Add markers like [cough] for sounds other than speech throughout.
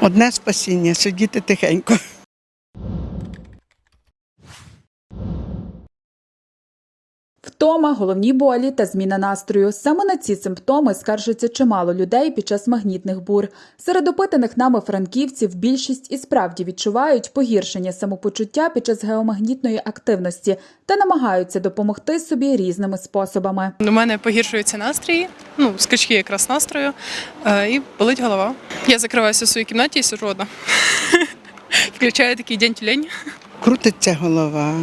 Одне спасіння сидіти тихенько. Втома, головні болі та зміна настрою. Саме на ці симптоми скаржиться чимало людей під час магнітних бур. Серед опитаних нами франківців більшість і справді відчувають погіршення самопочуття під час геомагнітної активності та намагаються допомогти собі різними способами. У мене погіршуються настрої, ну, скачки якраз настрою, е, і болить голова. Я закриваюся в своїй кімнаті і сижу одна. [laughs] Включаю такий день тюлень. Крутиться голова,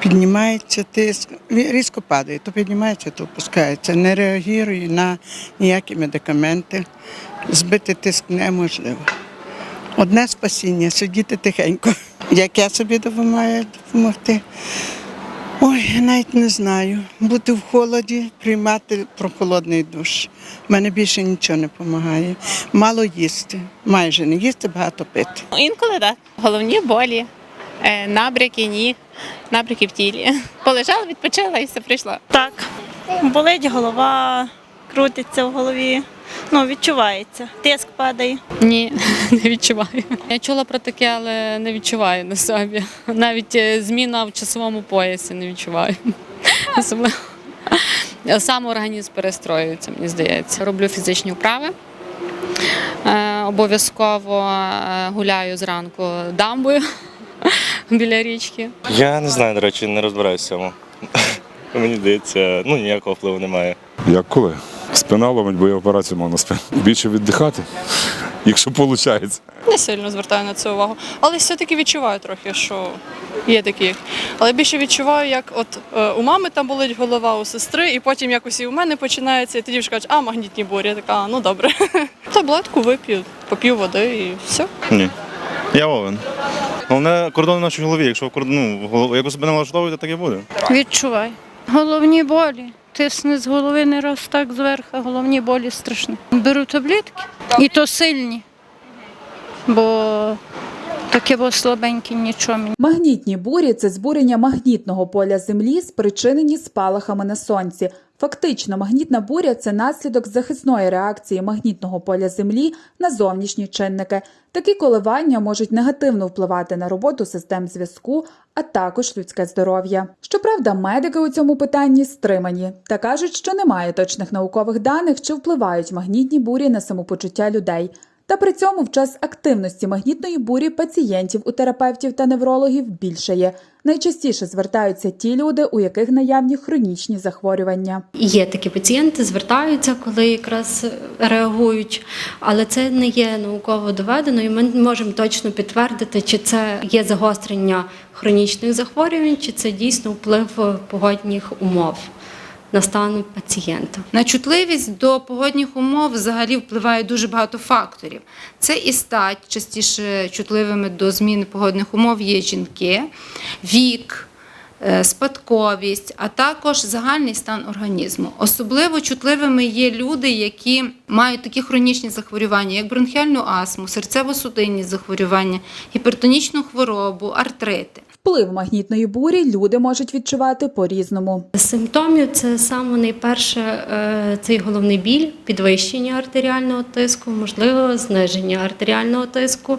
піднімається тиск, різко падає, то піднімається, то опускається. Не реагує на ніякі медикаменти. Збити тиск неможливо. Одне спасіння сидіти тихенько. [laughs] Як я собі допомагаю допомогти? Ой, я навіть не знаю. Бути в холоді, приймати прохолодний душ. У мене більше нічого не допомагає. Мало їсти, майже не їсти, багато пити. Інколи так. Головні болі, набряки, ні, набряки в тілі. [laughs] Полежала, відпочила і все прийшло. Так, болить голова, крутиться в голові. Ну, відчувається. Тиск падає. Ні, [laughs] не відчуваю. Я чула про таке, але не відчуваю на собі. Навіть е, зміна в часовому поясі не відчуваю. [laughs] Особливо. Сам організм перестроюється, мені здається. Роблю фізичні вправи. Е, Обов'язково е, гуляю зранку дамбою біля річки. Я не знаю, до речі, не розбираюся в цьому. [laughs] Мені здається, ну ніякого впливу немає. Як коли? Спина ломить, бо я операцію мав на спину. Більше віддихати, якщо виходить. Не сильно звертаю на це увагу. Але все-таки відчуваю трохи, що є такі. Але більше відчуваю, як от е, у мами там болить голова, у сестри, і потім якось і у мене починається, і тоді вже кажуть, а магнітні бурі. Я така, а, ну добре. [laughs] Таблетку вип'ю, поп'ю води і все. Ні. Я овен. Головне кордон в нашій голові. Якщо кордон, ну, якось себе не налаштовуєте, так і буде. Відчувай. Головні болі. Тисне з голови не раз так зверху, головні болі страшні. Беру таблетки і то сильні, бо таке бо слабеньке нічого мені. Магнітні бурі це збурення магнітного поля Землі, спричинені спалахами на сонці. Фактично, магнітна буря це наслідок захисної реакції магнітного поля Землі на зовнішні чинники. Такі коливання можуть негативно впливати на роботу систем зв'язку, а також людське здоров'я. Щоправда, медики у цьому питанні стримані та кажуть, що немає точних наукових даних, чи впливають магнітні бурі на самопочуття людей. Та при цьому в час активності магнітної бурі пацієнтів у терапевтів та неврологів більшає. Найчастіше звертаються ті люди, у яких наявні хронічні захворювання. Є такі пацієнти, звертаються, коли якраз реагують, але це не є науково доведено, і ми не можемо точно підтвердити, чи це є загострення хронічних захворювань, чи це дійсно вплив погодних умов на стан пацієнта. На чутливість до погодних умов взагалі впливає дуже багато факторів. Це і стать, частіше чутливими до зміни погодних умов є жінки, вік, е, спадковість, а також загальний стан організму. Особливо чутливими є люди, які мають такі хронічні захворювання, як бронхіальну астму, серцево-судинні захворювання, гіпертонічну хворобу, артрити. Вплив магнітної бурі люди можуть відчувати по-різному. З Симптомів це саме найперше е, цей головний біль, підвищення артеріального тиску, можливо, зниження артеріального тиску.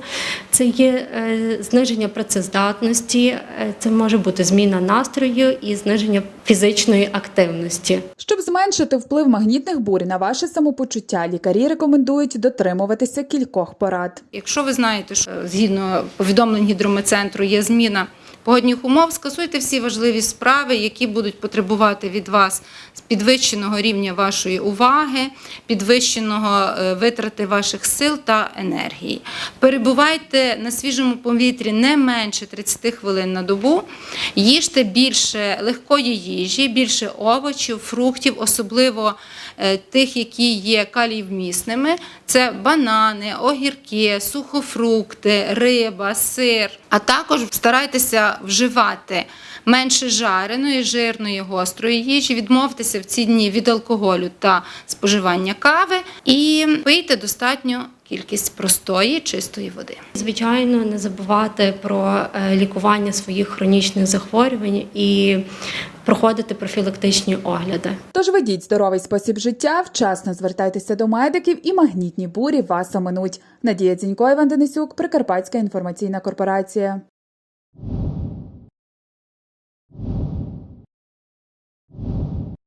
Це є е, зниження працездатності, е, це може бути зміна настрою і зниження фізичної активності. Щоб зменшити вплив магнітних бурь на ваше самопочуття, лікарі рекомендують дотримуватися кількох порад. Якщо ви знаєте, що згідно повідомлень гідрометцентру є зміна погодних умов, скасуйте всі важливі справи, які будуть потребувати від вас підвищеного рівня вашої уваги, підвищеного е, витрати ваших сил та енергії. Перебувайте на свіжому повітрі не менше 30 хвилин на добу, їжте більше легкої їжі, більше овочів, фруктів, особливо тих, які є каліївмісними. Це банани, огірки, сухофрукти, риба, сир. А також старайтеся вживати менше жареної, жирної, гострої їжі, відмовтеся в ці дні від алкоголю та споживання кави і пийте достатньо кількість простої чистої води. Звичайно, не забувати про е, лікування своїх хронічних захворювань і проходити профілактичні огляди. Тож ведіть здоровий спосіб життя, вчасно звертайтеся до медиків і магнітні бурі вас оминуть. Надія Дзінько, Іван Денисюк, Прикарпатська інформаційна корпорація.